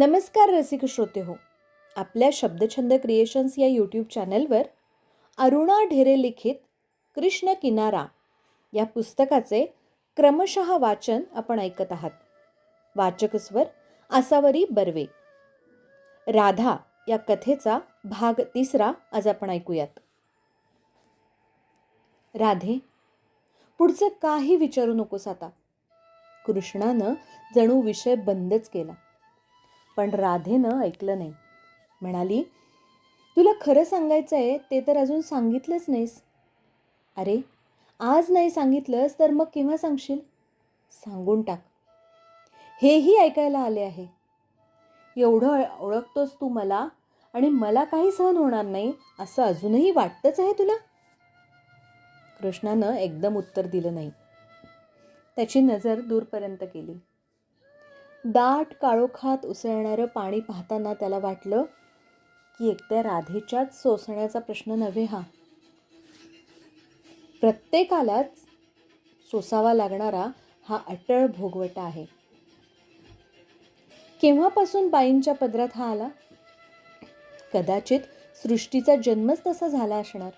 नमस्कार रसिक श्रोते हो. आपल्या शब्दछंद क्रिएशन्स या यूट्यूब चॅनलवर अरुणा ढेरे लिखित कृष्ण किनारा या पुस्तकाचे क्रमशः वाचन आपण ऐकत आहात. वाचकस्वर आसावरी बर्वे. राधा या कथेचा भाग तिसरा आज आपण ऐकूयात. राधे पुढचं काही विचारू नकोस आता. कृष्णानं जणू विषय बंदच केला. पण राधेनं ऐकलं नाही. म्हणाली तुला खरं सांगायचं आहे ते तर अजून सांगितलंच नाहीस. अरे आज नाही सांगितलंस तर मग केव्हा सांगशील? सांगून टाक. हेही ऐकायला आले आहे. एवढं ओळखतोस तू मला आणि मला काही सहन होणार नाही असं अजूनही वाटतंच आहे तुला? कृष्णानं एकदम उत्तर दिलं नाही. त्याची नजर दूरपर्यंत केली. दाट काळोखात उसळणारं पाणी पाहताना त्याला वाटलं की एकट्या राधेच्याच सोसण्याचा प्रश्न नव्हे हा. प्रत्येकालाच सोसावा लागणारा हा अटळ भोगवटा आहे. केव्हापासून बाईंच्या पदरात हा आला? कदाचित सृष्टीचा जन्मच तसा झाला असणार.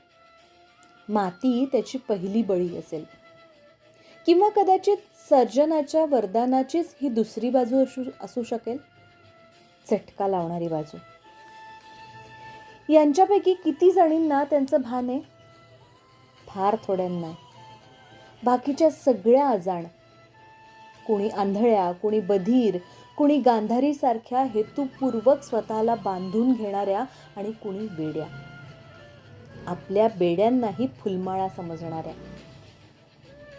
माती त्याची पहिली बळी असेल. किंवा कदाचित सर्जनाच्या वरदानाचीच ही दुसरी बाजू असू असू शकेल? चटका लावणारी बाजू. यांच्यापैकी किती जणींना त्यांचं भान आहे? फार थोड्यांना. बाकीच्या सगळ्या अजाण. कोणी आंधळ्या कोणी बधीर कुणी गांधारीसारख्या हेतुपूर्वक स्वतःला बांधून घेणाऱ्या आणि कुणी बेड्या. आपल्या बेड्यांनाही फुलमाळा समजणाऱ्या.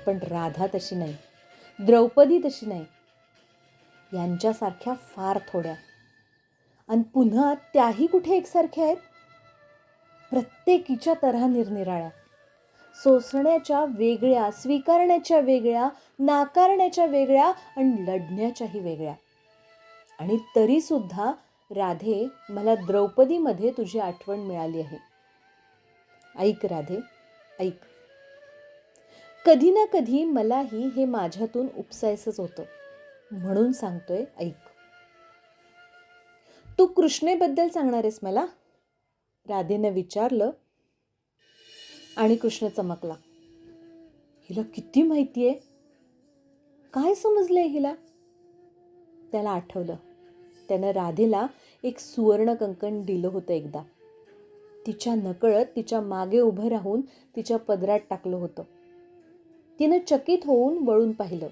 पण राधा तशी नाही. द्रौपदी तशी नाही. यांच्यासारख्या फार थोड्या. आणि पुन्हा त्याही कुठे एकसारख्या आहेत? प्रत्येकीच्या तऱ्हा निरनिराळ्या. सोसण्याच्या वेगळ्या स्वीकारण्याच्या वेगळ्या नाकारण्याच्या वेगळ्या आणि लढण्याच्याही वेगळ्या. आणि तरीसुद्धा राधे मला द्रौपदीमध्ये तुझी आठवण मिळाली आहे. ऐक राधे ऐक. कधी ना कधी मलाही हे माझ्यातून उपसायचंच होतं. म्हणून सांगतोय ऐक. तू कृष्णेबद्दल सांगणार आहेस मला? राधेनं विचारलं आणि कृष्ण चमकला. हिला किती माहिती आहे? काय समजलंय हिला? त्याला आठवलं. त्यानं राधेला एक सुवर्ण कंकण दिलं होतं एकदा. तिच्या नकळत तिच्यामागे उभं राहून तिच्या पदरात टाकलं होतं. तिनं चकित होऊन वळून पाहिलं.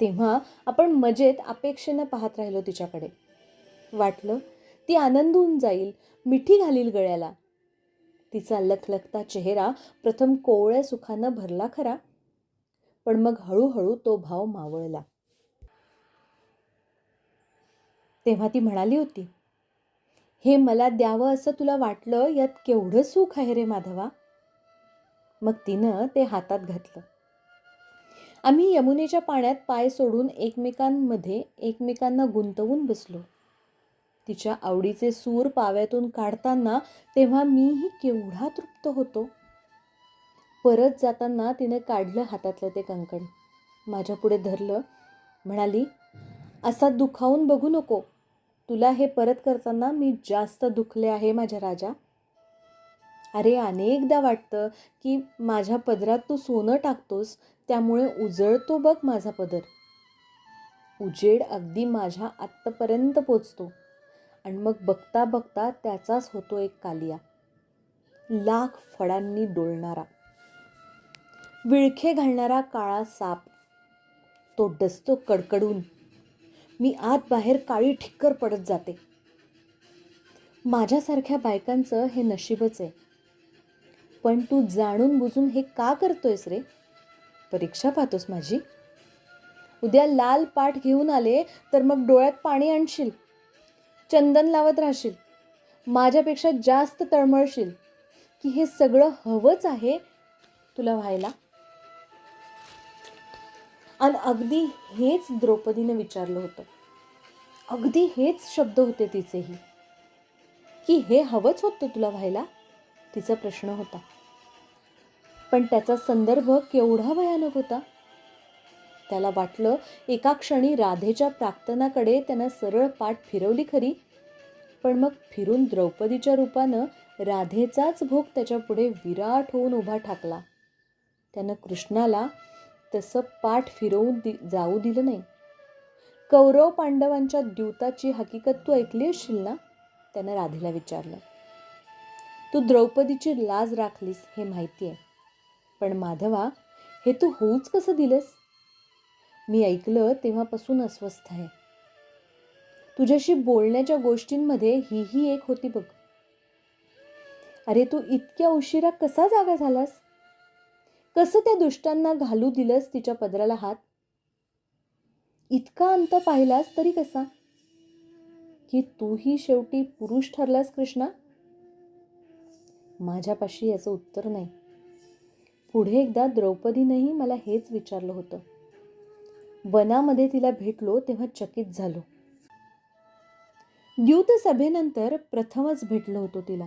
तेव्हा आपण मजेत अपेक्षेनं पाहत राहिलो तिच्याकडे. वाटलं ती आनंदून जाईल मिठी घालील गळ्याला. तिचा लखलखता चेहरा प्रथम कोवळ्या सुखानं भरला खरा पण मग हळूहळू तो भाव मावळला. तेव्हा ती म्हणाली होती हे मला द्यावं असं तुला वाटलं यात केवढं सुख आहे रे माधवा? मग तिनं ते हातात घातलं. आम्ही यमुनेच्या पाण्यात पाय सोडून एकमेकांमध्ये एकमेकांना गुंतवून बसलो. तिच्या आवडीचे सूर पाव्यातून काढताना तेव्हा मीही केवढा तृप्त होतो. परत जाताना तिनं काढलं हातातलं ते कंकण. माझ्यापुढे धरलं. म्हणाली असा दुखावून बघू नको. तुला हे परत करताना मी जास्त दुखले आहे माझ्या राजा. अरे अनेकदा वाटतं की माझ्या पदरात तू सोनं टाकतोस त्यामुळे उजळतो बघ माझा पदर. उजेड अगदी माझ्या आत्तापर्यंत पोचतो. आणि मग बघता बघता त्याचाच होतो एक कालिया. लाख फळांनी डोलणारा. विळखे घालणारा काळा साप. तो डसतो कडकडून. मी आत बाहेर काळी ठिक्कर पडत जाते. माझ्यासारख्या बायकांचं हे नशीबच आहे. पण तू जाणून बुजून हे का करतोयस रे? परीक्षा पाहतोस माझी? उद्या लाल पाठ घेऊन आले तर मग डोळ्यात पाणी आणशील चंदन लावत राहशील माझ्यापेक्षा जास्त तळमळशील की हे सगळं हवंच आहे तुला व्हायला? आणि अगदी हेच द्रौपदीनं विचारलं होतं. अगदी हेच शब्द होते तिचेही. की हे हवंच होतं तुला व्हायला? तिचा प्रश्न होता. पण त्याचा संदर्भ केवढा भयानक होता? त्याला वाटलं एका क्षणी राधेच्या प्राक्तनाकडे त्यानं सरळ पाठ फिरवली खरी. पण मग फिरून द्रौपदीच्या रूपानं राधेचाच भोग त्याच्यापुढे विराट होऊन उभा ठाकला. त्यानं कृष्णाला तसं पाठ फिरवून दि जाऊ दिलं नाही. कौरव पांडवांच्या द्यूताची हकीकत तू ऐकली असशील ना? त्यानं राधेला विचारलं. तू द्रौपदीची लाज राखलीस हे माहिती आहे पण माधवा हे तू होऊच कसं दिलंस? मी ऐकलं तेव्हापासून अस्वस्थ आहे. तुझ्याशी बोलण्याच्या गोष्टींमध्ये हीही एक होती बघ. अरे तू इतक्या उशिरा कसा जागा झालास? कसं त्या दुष्टांना घालू दिलंस तिच्या पदराला हात? इतका अंत पाहिलास तरी कसा? की तूही शेवटी पुरुष ठरलास कृष्णा? माझ्यापाशी याचं उत्तर नाही. पुढे एकदा द्रौपदीनंही मला हेच विचारलं होतं. वनामध्ये तिला भेटलो तेव्हा चकित झालो. द्यूत सभेनंतर प्रथमच भेटलो होतो तिला.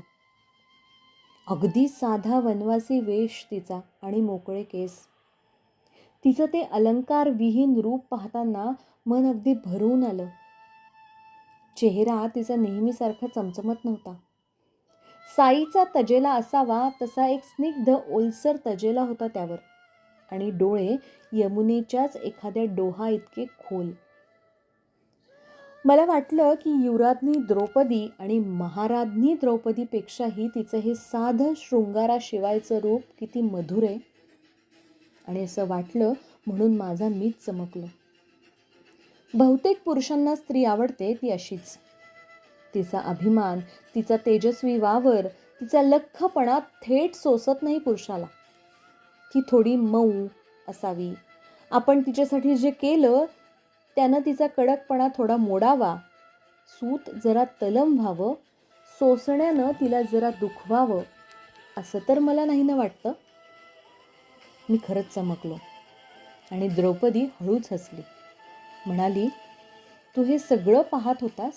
अगदी साधा वनवासी वेश तिचा आणि मोकळे केस. तिचं ते अलंकार विहीन रूप पाहताना मन अगदी भरून आलं. चेहरा तिचा नेहमीसारखा चमचमत नव्हता. साईचा तजेला असावा तसा एक स्निग्ध ओलसर तजेला होता त्यावर. आणि डोळे यमुनेच्याच एखाद्या डोहा इतके खोल. मला वाटलं की युवराज्ञी द्रौपदी आणि महाराज्ञी द्रौपदीपेक्षाही तिचं हे साधं शृंगाराशिवायचं रूप किती मधुर आहे. आणि असं वाटलं म्हणून माझा मीच चमकलो. बहुतेक पुरुषांना स्त्री आवडते ती अशीच. तिचा अभिमान तिचा तेजस्वी वावर तिचा लख्खपणा थेट सोसत नाही पुरुषाला. ती थोडी मऊ असावी. आपण तिच्यासाठी जे केलं त्यानं तिचा कडकपणा थोडा मोडावा. सूत जरा तलम व्हावं सोसण्यानं तिला जरा दुखवावं असं तर मला नाही ना वाटतं. मी खरंच चमकलो आणि द्रौपदी हळूच हसली. म्हणाली तू हे सगळं पाहत होतास?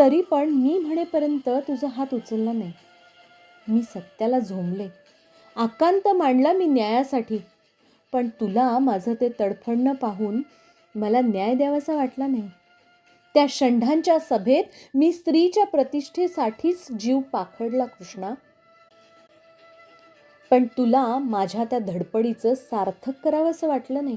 तरी पण मी म्हणेपर्यंत तुझा हात उचलला नाही. मी सत्याला झोंबले. आकांत मांडला मी न्यायासाठी. पण तुला माझं ते तडफडणं पाहून मला न्याय द्यावासा वाटला नाही. त्या षंढांच्या सभेत मी स्त्रीच्या प्रतिष्ठेसाठीच जीव पाखडला कृष्णा. पण तुला माझ्या त्या धडपडीचं सार्थक करावंसं वाटलं नाही.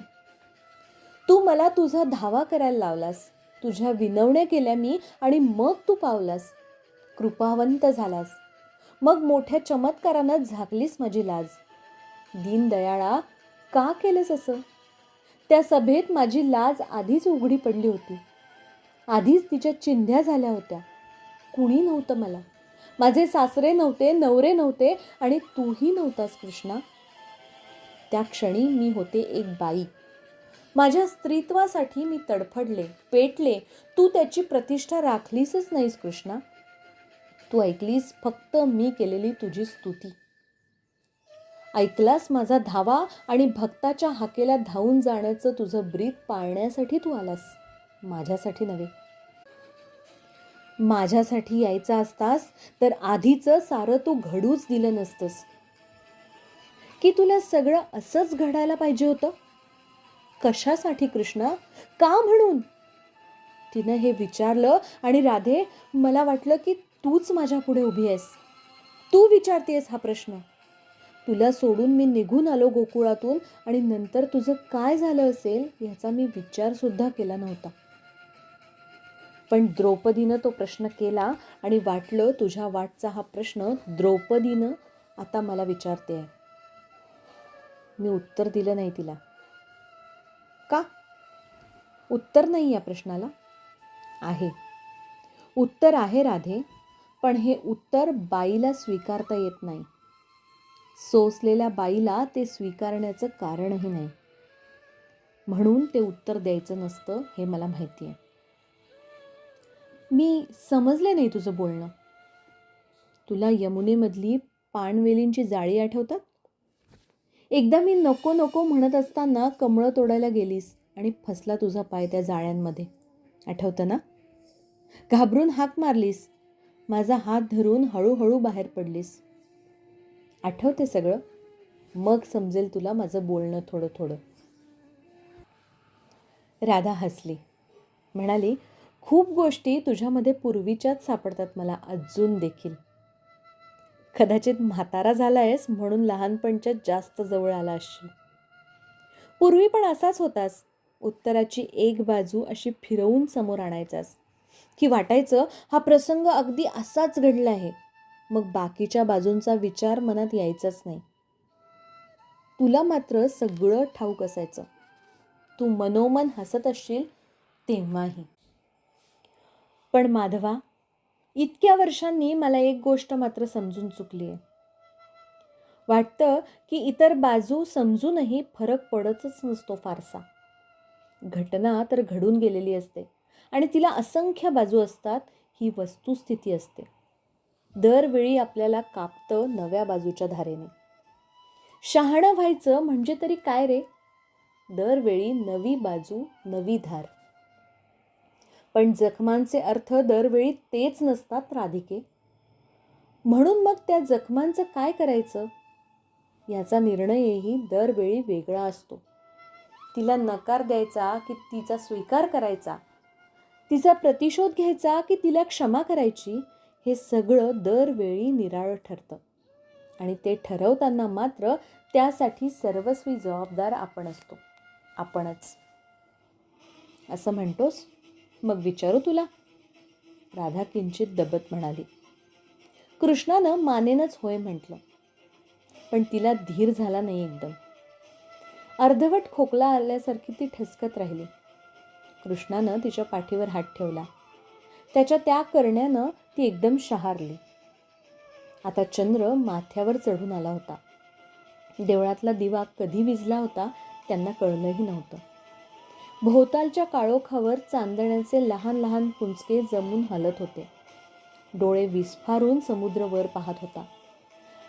तू मला तुझा धावा करायला लावलास. तुझ्या विनवण्या केल्या मी आणि मग तू पावलास. कृपावंत झालास. मग मोठ्या चमत्कारानं झाकलीस माझी लाज. दीनदयाळा का केलंस असं? त्या सभेत माझी लाज आधीच उघडी पडली होती. आधीच तिच्या चिंध्या झाल्या होत्या. कुणी नव्हतं मला. माझे सासरे नव्हते नवरे नव्हते आणि तूही नव्हतास कृष्णा. त्या क्षणी मी होते एक बाई. माझ्या स्त्रीत्वासाठी मी तडफडले पेटले. तू त्याची प्रतिष्ठा राखलीसच नाहीस कृष्णा. तू ऐकलीस फक्त मी केलेली तुझी स्तुती. ऐकलास माझा धावा आणि भक्ताच्या हाकेला धावून जाण्याचं तुझं ब्रीत पाळण्यासाठी तू आलास. माझ्यासाठी नव्हे. माझ्यासाठी यायचा असतास तर आधीचं सारं तू घडूच दिलं नसतंस. की तुला सगळं असंच घडायला पाहिजे होतं? कशासाठी कृष्णा? का म्हणून? तिनं हे विचारलं आणि राधे मला वाटलं की तूच माझ्या पुढे उभी आहेस. तू विचारतेस हा प्रश्न. तुला सोडून मी निघून आलो गोकुळातून आणि नंतर तुझं काय झालं असेल याचा मी विचारसुद्धा केला नव्हता. पण द्रौपदीनं तो प्रश्न केला आणि वाटलं तुझ्या वाटचा हा प्रश्न द्रौपदीनं आता मला विचारते आहे मी उत्तर दिलं नाही तिला. का? उत्तर नाही या प्रश्नाला. आहे. उत्तर आहे राधे पण हे उत्तर बाईला स्वीकारता येत नाही. सोसलेल्या बाईला ते स्वीकारण्याचं कारणही नाही. म्हणून ते उत्तर द्यायचं नसतं हे मला माहिती आहे. मी समजले नाही तुझं बोलणं. तुला यमुनेमधली पाणवेलींची जाळी आठवतात? एकदा मी नको नको म्हणत असताना कमळं तोडायला गेलीस आणि फसला तुझा पाय त्या जाळ्यांमध्ये. आठवतं ना? घाबरून हाक मारलीस. माझा हात धरून हळूहळू बाहेर पडलीस. आठवते सगळं. मग समजेल तुला माझं बोलणं थोडं थोडं. राधा हसली. म्हणाली खूप गोष्टी तुझ्यामध्ये पूर्वीच्याच सापडतात मला अजून देखील. कदाचित म्हातारा झालायस म्हणून लहानपणच्या जास्त जवळ आला असशील पूर्वी पण असाच होतास. उत्तराची एक बाजू अशी फिरवून समोर आणायचास. की वाटायचं हा प्रसंग अगदी असाच घडला आहे. मग बाकीच्या बाजूंचा विचार मनात यायचाच नाही. तुला मात्र सगळं ठाऊक असायचं. तू मनोमन हसत असशील तेव्हाही. पण माधवा इतक्या वर्षांनी मला एक गोष्ट मात्र समजून चुकली आहे. वाटतं की इतर बाजू समजूनही फरक पडतच नसतो फारसा. घटना तर घडून गेलेली असते आणि तिला असंख्य बाजू असतात ही वस्तुस्थिती असते. दरवेळी आपल्याला कापतं नव्या बाजूच्या धारेने. शहाणं व्हायचं म्हणजे तरी काय रे? दरवेळी नवी बाजू नवी धार. पण जखमांचे अर्थ दरवेळी तेच नसतात राधिके. म्हणून मग त्या जखमांचं काय करायचं? याचा निर्णयही दरवेळी वेगळा असतो. तिला नकार द्यायचा की तिचा स्वीकार करायचा? तिचा प्रतिशोध घ्यायचा की तिला क्षमा करायची? हे सगळं दरवेळी निराळं ठरतं. आणि ते ठरवताना मात्र त्यासाठी सर्वस्वी जबाबदार आपण असतो. आपणच. असं म्हणतोस? मग विचारू तुला? राधा किंचित दबत म्हणाली. कृष्णानं मानेनच होय म्हटलं. पण तिला धीर झाला नाही एकदम. अर्धवट खोकला आल्यासारखी ती ठसकत राहिली. कृष्णानं तिच्या पाठीवर हात ठेवला. त्याच्या त्या करण्यानं ती एकदम शहारली. आता चंद्र माथ्यावर चढून आला होता. देवळातला दिवा कधी विजला होता त्यांना कळलंही नव्हतं. भोवतालच्या काळोखावर चांदण्याचे लहान लहान पुंचके जमून हलत होते. डोळे विस्फारून समुद्र वर पाहत होता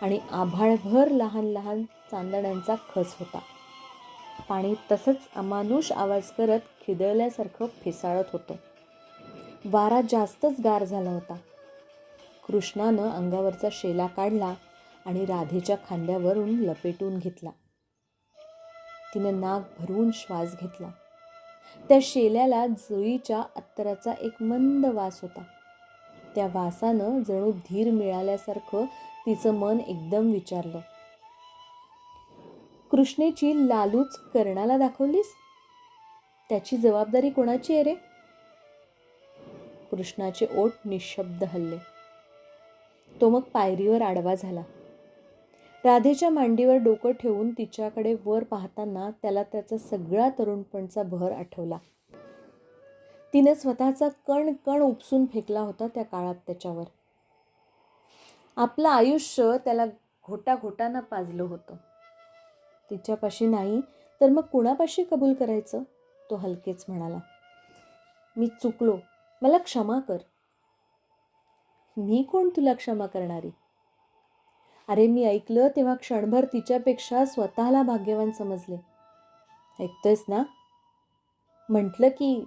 आणि आभाळभर लहान लहान चांदण्यांचा खस होता. पाणी तसंच अमानुष आवाज करत खिदळल्यासारखं फेसाळत होतं. वारा जास्तच गार झाला होता. कृष्णानं अंगावरचा शेला काढला आणि राधेच्या खांद्यावरून लपेटून घेतला. तिनं नाक भरून श्वास घेतला. त्या शेल्याला जुईच्या अत्तराचा एक मंद वास होता. त्या वासानं जणू धीर मिळाल्यासारखं तिचं मन एकदम विचारलं. कृष्णेची लालूच कर्णाला दाखवलीस? त्याची जबाबदारी कोणाची आहे रे? कृष्णाचे ओठ निशब्द हल्ले. तो मग पायरीवर आडवा झाला. राधेच्या मांडीवर डोकं ठेवून तिच्याकडे वर पाहताना त्याला त्याचा सगळा तरुणपणचा भर आठवला. तिने स्वतःचा कण कण उपसून फेकला होता त्या काळात त्याच्यावर. आपलं आयुष्य त्याला घोटा घोटानं पाजलं होतं. तिच्यापाशी नाही तर मग कुणापाशी कबूल करायचं? तो हलकेच म्हणाला. मी चुकलो. मला क्षमा कर. मी कोण तुला क्षमा करणारी? अरे मी ऐकलं तेव्हा क्षणभर तिच्यापेक्षा स्वतःला भाग्यवान समजले. ऐकतोयस ना? म्हटलं की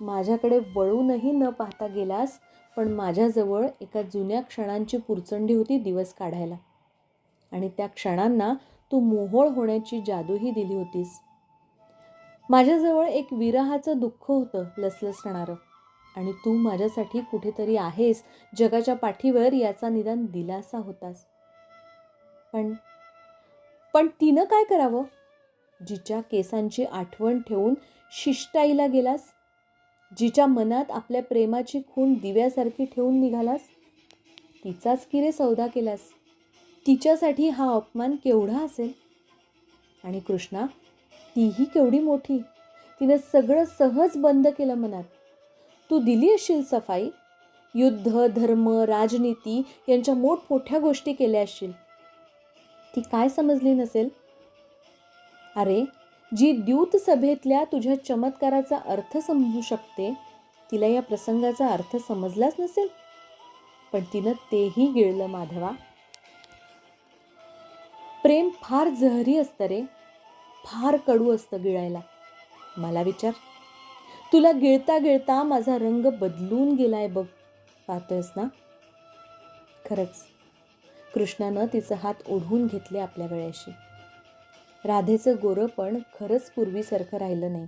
माझ्याकडे वळूनही न पाहता गेलास पण माझ्याजवळ एका जुन्या क्षणांची पुरचंडी होती दिवस काढायला. आणि त्या क्षणांना तू मोहोळ होण्याची जादूही दिली होतीस. माझ्याजवळ एक विरहाचं दुःख होतं लसलसणारं. आणि तू माझ्यासाठी कुठेतरी आहेस जगाच्या पाठीवर याचा निदान दिलासा होतास. पण पण तिनं काय करावं? जिच्या केसांची आठवण ठेवून शिष्टाईला गेलास? जिच्या मनात आपल्या प्रेमाची खूण दिव्यासारखी ठेवून निघालास? तिचाच किरे सौदा केलास? तिच्यासाठी हा अपमान केवढा असेल? आणि कृष्णा तीही केवढी मोठी? तिनं सगळं सहज बंद केलं मनात. तू दिली असशील सफाई? युद्ध धर्म राजनीती यांच्या मोठमोठ्या गोष्टी केल्या असशील. ती काय समजली नसेल? अरे जी द्यूत सभेतल्या तुझ्या चमत्काराचा अर्थ समजू शकते तिला या प्रसंगाचा अर्थ समजलाच नसेल? पण तिनं तेही गिळलं माधवा. प्रेम फार जहरी असतं रे. फार कडू असतं गिळायला. मला विचार. तुला गिळता गिळता माझा रंग बदलून गेलाय बघ. पाहतोयस ना? खरंच. कृष्णानं तिचं हात ओढून घेतले आपल्या गळ्याशी. राधेचं गोरं पण खरंच पूर्वीसारखं राहिलं नाही.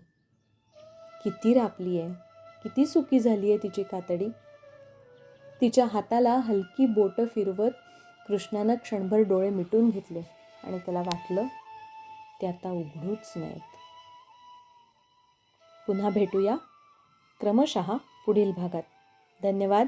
किती रापली आहे किती सुकी झाली आहे तिची कातडी. तिच्या हाताला हलकी बोटं फिरवत कृष्णानं क्षणभर डोळे मिटून घेतले आणि त्याला वाटलं ते आता उघडूच नाहीत. पुन्हा भेटूया क्रमशः पुढील भागात. धन्यवाद.